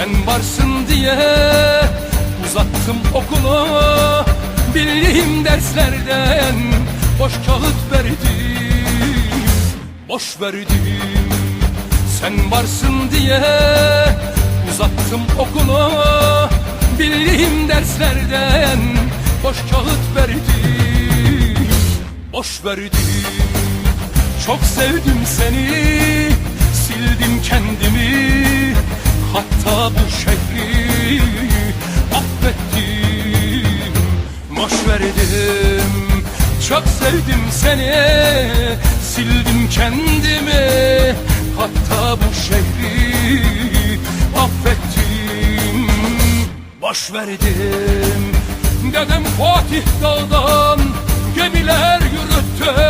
Sen varsın diye uzattım okulu. Bildiğim derslerden boş kağıt verdim Boş verdim. Sen varsın diye uzattım okulu. Bildiğim derslerden boş kağıt verdim Boş verdim. Çok sevdim seni Sildim kendimi Hatta bu şehri Affettim Boş verdim. Çok sevdim seni Sildim kendimi. Hatta bu şehri Affettim Boş verdim. Dedem Fatih Dağ'dan Gemiler yürüttü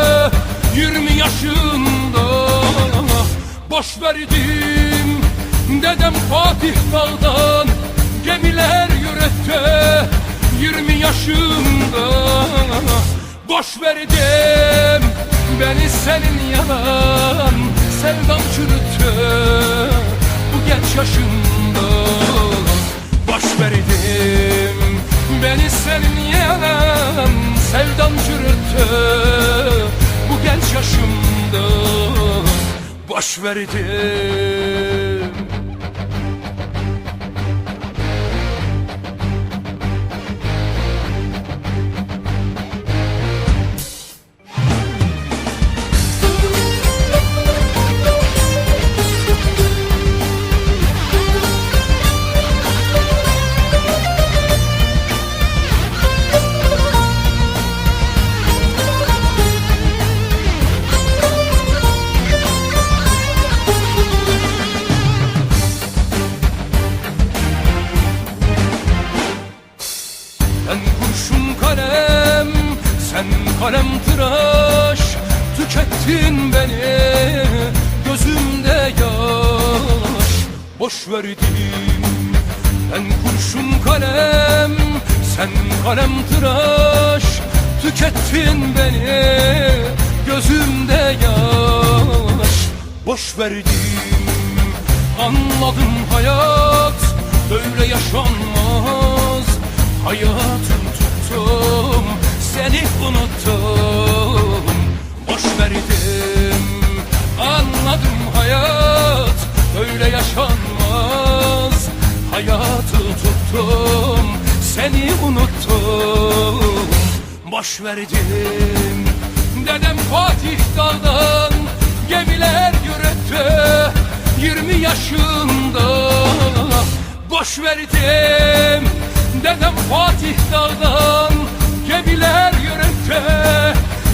Yirmi yaşında. Boş verdim Dedem Fatih Dağ'dan Gemiler yürüttü Yirmi yaşında Boş verdim Beni senin yalan Sevdam çürüttü Bu genç yaşında Boş verdim Beni senin yalan Sevdam çürüttü Bu genç yaşımda. Boş verdim kalem tıraş Tükettin beni, gözümde yaş. Boş verdim Ben kurşun kalem, sen kalem tıraş. Tükettin beni, gözümde yaş. Boş verdim Anladım hayat böyle yaşanmaz. Hayatım tuttum seni unuttum. Boş verdim. Anladım hayat böyle yaşanmaz. Hayatı tuttum seni unuttum. Boş verdim. Dedem Fatih Dağ'dan gemiler yürüttü Yirmi yaşında. Boş verdim. Dedem Fatih Dağ'dan gemiler yürüttü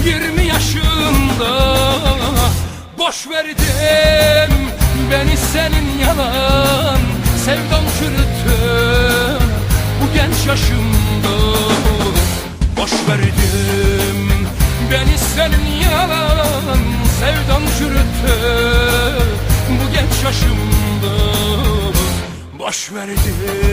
Yirmi yaşında boş verdim Beni senin yalan sevdam çürüttü Bu genç yaşımda. Boş verdim Beni senin yalan sevdam çürüttü Bu genç yaşımda. Boş verdim